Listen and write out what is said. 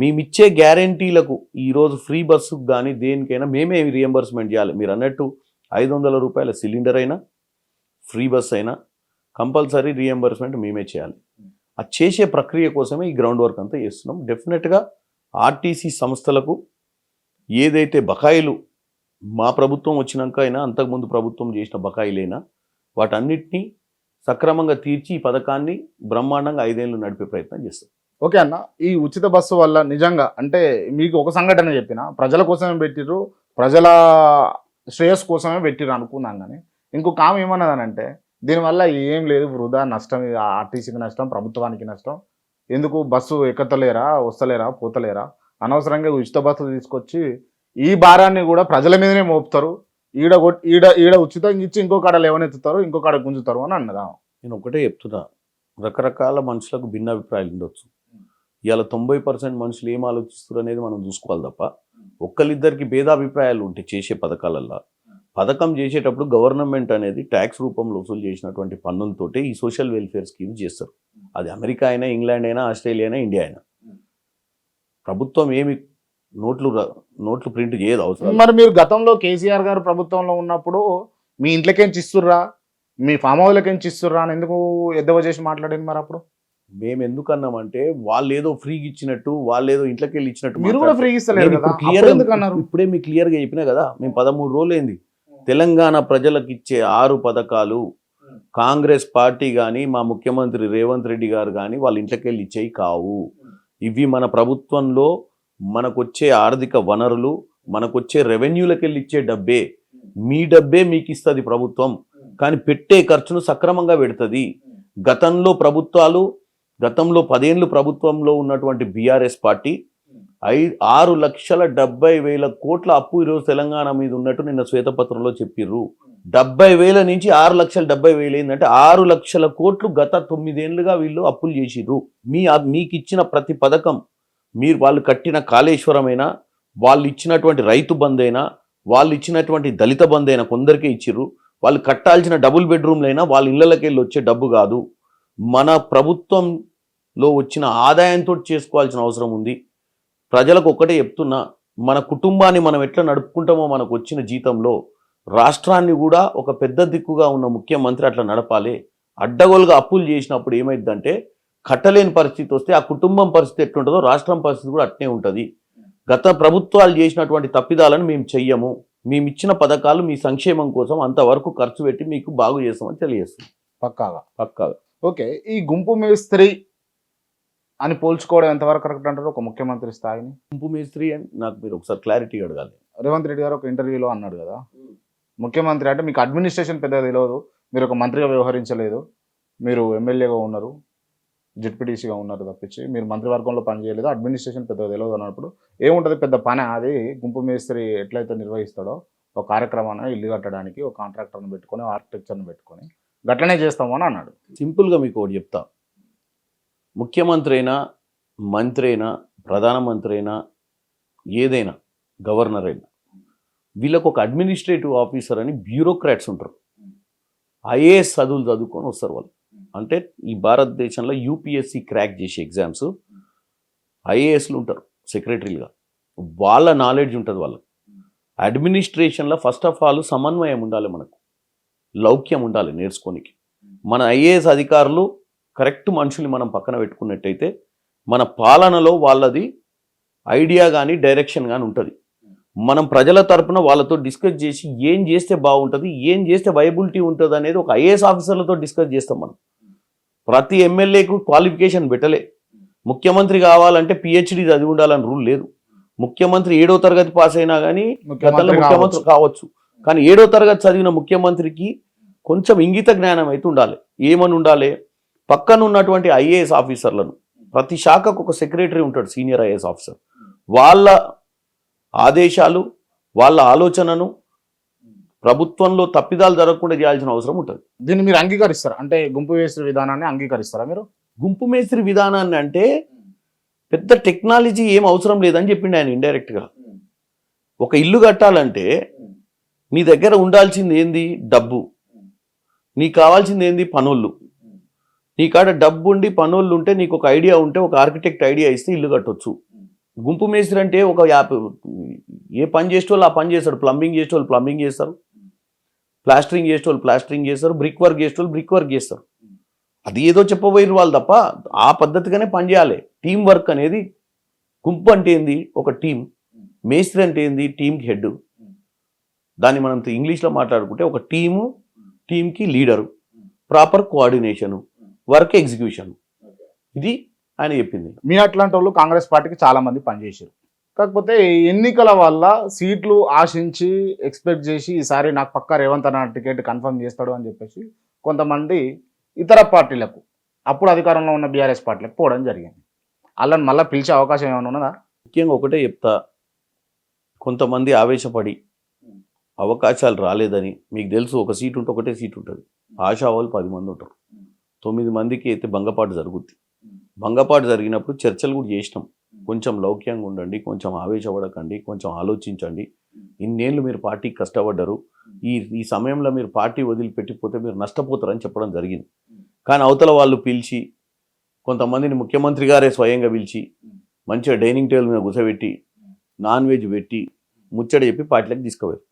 మేమిచ్చే గ్యారంటీలకు ఈరోజు ఫ్రీ బస్సుకు కానీ దేనికైనా మేమే రియంబర్స్మెంట్ చేయాలి. మీరు అన్నట్టు ఐదు వందల రూపాయల సిలిండర్ అయినా ఫ్రీ బస్ అయినా కంపల్సరీ రియంబర్స్మెంట్ మేమే చేయాలి. అది చేసే ప్రక్రియ కోసమే ఈ గ్రౌండ్ వర్క్ అంతా చేస్తున్నాం. డెఫినెట్గా ఆర్టీసీ సంస్థలకు ఏదైతే బకాయిలు మా ప్రభుత్వం వచ్చినాక అయినా అంతకుముందు ప్రభుత్వం చేసిన బకాయిలైనా వాటన్నిటినీ సక్రమంగా తీర్చి ఈ పథకాన్ని బ్రహ్మాండంగా ఐదేళ్ళు నడిపే ప్రయత్నం చేస్తాం. ఓకే అన్న ఈ ఉచిత బస్సు వల్ల నిజంగా అంటే మీకు ఒక సంఘటన చెప్పిన ప్రజల కోసమే పెట్టిరు ప్రజల శ్రేయస్ కోసమే పెట్టిర్రు అనుకున్నాం కానీ ఇంకొక ఆమె ఏమన్నదనంటే దీనివల్ల ఏం లేదు వృధా నష్టం ఆర్టీసీకి నష్టం ప్రభుత్వానికి నష్టం ఎందుకు బస్సు ఎక్కతలేరా వస్తలేరా పోతలేరా అనవసరంగా ఉచిత బస్సు తీసుకొచ్చి ఈ భారాన్ని కూడా ప్రజల మీదనే మోపుతారు ఈడ ఈడ ఈడ ఉచితంగా ఇచ్చి ఇంకో కాడ లేవనెత్తుతారు ఇంకో కాడ గుంజుతారు అని అన్నదా. నేను ఒకటే చెప్తున్నా రకరకాల మనుషులకు భిన్న అభిప్రాయాలు ఉండొచ్చు. ఇవాళ తొంభై పర్సెంట్ మనుషులు ఏం ఆలోచిస్తారు అనేది మనం చూసుకోవాలి తప్ప ఒక్కరిద్దరికి భేదాభిప్రాయాలు ఉంటాయి చేసే పథకాలల్లో పథకం చేసేటప్పుడు గవర్నమెంట్ అనేది ట్యాక్స్ రూపంలో వసూలు చేసినటువంటి పన్నులతోటే ఈ సోషల్ వెల్ఫేర్ స్కీమ్ చేస్తారు. అది అమెరికా అయినా ఇంగ్లాండ్ అయినా ఆస్ట్రేలియా అయినా ఇండియా అయినా. ప్రభుత్వం ఏమి నోట్లు నోట్లు ప్రింట్ చేయదు అవసరం మరి మీరు గతంలో కేసీఆర్ గారు ప్రభుత్వంలో ఉన్నప్పుడు మీ ఇంట్లోకేంచి ఇస్తుర్రా మీ ఫామ్ హౌస్లకేంచి ఇస్తుర్రా అని ఎందుకు ఎద్దవ చేసి మాట్లాడింది మరి అప్పుడు? మేము ఎందుకు అన్నామంటే వాళ్ళు ఏదో ఫ్రీగా ఇచ్చినట్టు వాళ్ళు ఏదో ఇంట్లోకి వెళ్ళి ఇచ్చినట్టు మీరు కూడా. ఫ్రీ నేను కదా? ఇప్పుడు మీకు క్లియర్గా చెప్పినా కదా మేము పదమూడు రోజులు అయింది తెలంగాణ ప్రజలకు ఇచ్చే ఆరు పథకాలు కాంగ్రెస్ పార్టీ కానీ మా ముఖ్యమంత్రి రేవంత్ రెడ్డి గారు కానీ వాళ్ళ ఇంట్లోకి వెళ్ళి ఇచ్చేవి కావు ఇవి మన ప్రభుత్వంలో మనకొచ్చే ఆర్థిక వనరులు మనకొచ్చే రెవెన్యూలకు వెళ్ళి ఇచ్చే డబ్బే మీ డబ్బే మీకు ఇస్తుంది ప్రభుత్వం కానీ పెట్టే ఖర్చును సక్రమంగా పెడుతుంది. గతంలో ప్రభుత్వాలు గతంలో పదేళ్ళు ప్రభుత్వంలో ఉన్నటువంటి బీఆర్ఎస్ పార్టీ ఐ ఆరు లక్షల డెబ్బై వేల కోట్ల అప్పు ఈరోజు తెలంగాణ మీద ఉన్నట్టు నిన్న శ్వేతపత్రంలో చెప్పిర్రు. డెబ్బై వేల నుంచి ఆరు లక్షల డెబ్బై వేలు ఏంటంటే ఆరు లక్షల కోట్లు గత తొమ్మిదేళ్ళుగా వీళ్ళు అప్పులు చేసిర్రు. మీ మీకు ఇచ్చిన ప్రతి పథకం మీరు వాళ్ళు కట్టిన కాళేశ్వరమైనా వాళ్ళు ఇచ్చినటువంటి రైతు బంద్ అయినా వాళ్ళు ఇచ్చినటువంటి దళిత బంద్ అయినా కొందరికే ఇచ్చిర్రు. వాళ్ళు కట్టాల్సిన డబుల్ బెడ్రూమ్లైనా వాళ్ళ ఇళ్ళకి వెళ్ళి వచ్చే డబ్బు కాదు. మన ప్రభుత్వం ప్రభుత్వంలో వచ్చిన ఆదాయంతో చేసుకోవాల్సిన అవసరం ఉంది. ప్రజలకు ఒక్కటే చెప్తున్నా మన కుటుంబాన్ని మనం ఎట్లా నడుపుకుంటామో మనకు వచ్చిన జీతంలో రాష్ట్రాన్ని కూడా ఒక పెద్ద దిక్కుగా ఉన్న ముఖ్యమంత్రి అట్లా నడపాలి. అడ్డగోలుగా అప్పులు చేసినప్పుడు ఏమైందంటే కట్టలేని పరిస్థితి వస్తే ఆ కుటుంబం పరిస్థితి ఎట్లుంటుందో రాష్ట్రం పరిస్థితి కూడా అట్నే ఉంటుంది. గత ప్రభుత్వాలు చేసినటువంటి తప్పిదాలను మేము చెయ్యము. మేము ఇచ్చిన పథకాలు మీ సంక్షేమం కోసం అంతవరకు ఖర్చు పెట్టి మీకు బాగు చేస్తామని తెలియజేస్తుంది పక్కాగా. పక్కాగా. ఓకే ఈ గుంపు మేస్త్రి అని పోల్చుకోవడం ఎంతవరకు కరెక్ట్ అంటారు? ఒక ముఖ్యమంత్రి స్థాయిని. గుంపు మేస్త్రి అని నాకు మీరు ఒకసారి క్లారిటీ అడగాలి. రేవంత్ రెడ్డి గారు ఒక ఇంటర్వ్యూలో అన్నాడు కదా. ముఖ్యమంత్రి అంటే మీకు అడ్మినిస్ట్రేషన్ పెద్దగా తెలియదు. మీరు ఒక మంత్రిగా వ్యవహరించలేదు. మీరు ఎమ్మెల్యేగా ఉన్నారు. జెడ్పీటీసీగా ఉన్నారు తప్పించి. మీరు మంత్రివర్గంలో పనిచేయలేదు అడ్మినిస్ట్రేషన్ పెద్దగా తెలియదు అన్నప్పుడు ఏముంటుంది పెద్ద పని? అది గుంపు మేస్త్రి ఎట్లయితే నిర్వహిస్తాడో ఒక కార్యక్రమాన్ని ఇల్లు కట్టడానికి ఒక కాంట్రాక్టర్ని పెట్టుకొని ఆర్కిటెక్చర్ని పెట్టుకొని గట్లనే చేస్తాము అని అన్నాడు. సింపుల్గా మీకు ఒకటి చెప్తా. ముఖ్యమంత్రి అయినా మంత్రి అయినా ప్రధానమంత్రి అయినా ఏదైనా గవర్నర్ అయినా వీళ్ళకు ఒక అడ్మినిస్ట్రేటివ్ ఆఫీసర్ అని బ్యూరోక్రాట్స్ ఉంటారు. ఐఏఎస్ చదువులు చదువుకొని వస్తారు వాళ్ళు. అంటే ఈ భారతదేశంలో యూపీఎస్సీ క్రాక్ చేసే ఎగ్జామ్స్ ఐఏఎస్లు ఉంటారు సెక్రటరీలుగా. వాళ్ళ నాలెడ్జ్ ఉంటుంది వాళ్ళకి. అడ్మినిస్ట్రేషన్లో ఫస్ట్ ఆఫ్ ఆల్ సమన్వయం ఉండాలి మనకు. లౌక్యం ఉండాలి నేర్చుకోనికి. మన ఐఏఎస్ అధికారులు కరెక్ట్ మనుషుల్ని మనం పక్కన పెట్టుకున్నట్టయితే మన పాలనలో వాళ్ళది ఐడియా కానీ డైరెక్షన్ కానీ ఉంటుంది. మనం ప్రజల తరపున వాళ్ళతో డిస్కస్ చేసి ఏం చేస్తే బాగుంటుంది ఏం చేస్తే వైబిలిటీ ఉంటుంది అనేది ఒక ఐఏఎస్ ఆఫీసర్లతో డిస్కస్ చేస్తాం మనం. ప్రతి ఎమ్మెల్యేకు క్వాలిఫికేషన్ పెట్టలే. ముఖ్యమంత్రి కావాలంటే పిహెచ్డి చదివి ఉండాలని రూల్ లేదు. ముఖ్యమంత్రి ఏడో తరగతి పాస్ అయినా కానీ గతంలో ముఖ్యమంత్రి ముఖ్యమంత్రి కావచ్చు. కానీ ఏడో తరగతి చదివిన ముఖ్యమంత్రికి కొంచెం ఇంగిత జ్ఞానం అయితే ఉండాలి. ఏమని ఉండాలి? పక్కన ఉన్నటువంటి ఐఏఎస్ ఆఫీసర్లను ప్రతి శాఖకు ఒక సెక్రటరీ ఉంటాడు సీనియర్ ఐఏఎస్ ఆఫీసర్. వాళ్ళ ఆదేశాలు వాళ్ళ ఆలోచనను ప్రభుత్వంలో తప్పిదాలు జరగకుండా చేయాల్సిన అవసరం ఉంటుంది. దీన్ని మీరు అంగీకరిస్తారా? అంటే గుంపు వేసే విధానాన్ని అంగీకరిస్తారా మీరు? గుంపు మేస్త్రి విధానాన్ని అంటే పెద్ద టెక్నాలజీ ఏం అవసరం లేదని చెప్పిండు ఆయన ఇండైరెక్ట్గా. ఒక ఇల్లు కట్టాలంటే నీ దగ్గర ఉండాల్సింది ఏంది? డబ్బు. నీకు కావాల్సింది ఏంది? పనులు. నీ కాడ డబ్బు ఉండి పనులు ఉంటే నీకు ఒక ఐడియా ఉంటే ఒక ఆర్కిటెక్ట్ ఐడియా ఇస్తే ఇల్లు కట్టొచ్చు. గుంపు మేస్త్రి అంటే ఒక యాప్ ఏ పని చేసేటోళ్ళు ఆ పని చేస్తాడు ప్లంబింగ్ చేసేటోళ్ళు ప్లంబింగ్ చేస్తారు. ప్లాస్టరింగ్ చేసేటోళ్ళు ప్లాస్టరింగ్ చేస్తారు. బ్రిక్ వర్క్ చేసేటోళ్ళు బ్రిక్ వర్క్ చేస్తారు. అది ఏదో చెప్పబోయారు వాళ్ళు తప్ప ఆ పద్ధతిగానే పనిచేయాలి టీం వర్క్ అనేది గుంపు అంటే ఏంది? ఒక టీం. మేస్త్రి అంటే ఏంది? టీంకి హెడ్. దాన్ని మనం ఇంగ్లీష్లో మాట్లాడుకుంటే ఒక టీము టీంకి leader. Proper coordination. Work execution. ఇది ఆయన చెప్పింది. మీ అట్లాంటి వాళ్ళు కాంగ్రెస్ పార్టీకి చాలా మంది పనిచేసారు కాకపోతే ఎన్నికల వల్ల సీట్లు ఆశించి ఎక్స్పెక్ట్ చేసి ఈసారి నాకు పక్కా రేవంత్ అన్న టికెట్ కన్ఫర్మ్ చేస్తాడు అని చెప్పేసి కొంతమంది ఇతర పార్టీలకు అప్పుడు అధికారంలో ఉన్న బీఆర్ఎస్ పార్టీలకు పోవడం జరిగింది. వాళ్ళని మళ్ళీ పిలిచే అవకాశం ఏమైనా ఉన్నదా? ముఖ్యంగా ఒకటే చెప్తా. కొంతమంది ఆవేశపడి అవకాశాలు రాలేదని మీకు తెలుసు ఒక సీట్ ఉంటే ఒకటే సీట్ ఉంటుంది. ఆశా వాళ్ళు పది మంది ఉంటారు. తొమ్మిది మందికి అయితే భంగపాటు జరుగుద్ది. భంగపాటు జరిగినప్పుడు చర్చలు కూడా చేసినాం. కొంచెం లౌక్యంగా ఉండండి కొంచెం ఆవేశపడకండి కొంచెం ఆలోచించండి. ఇన్నేళ్ళు మీరు పార్టీకి కష్టపడ్డారు. ఈ ఈ సమయంలో మీరు పార్టీ వదిలిపెట్టిపోతే మీరు నష్టపోతారని చెప్పడం జరిగింది. కానీ అవతల వాళ్ళు పిలిచి కొంతమందిని ముఖ్యమంత్రి గారే స్వయంగా పిలిచి మంచిగా డైనింగ్ టేబుల్ మీద కూర్చోబెట్టి నాన్ వెజ్ పెట్టి ముచ్చట చెప్పి పార్టీలకు తీసుకుపోయారు.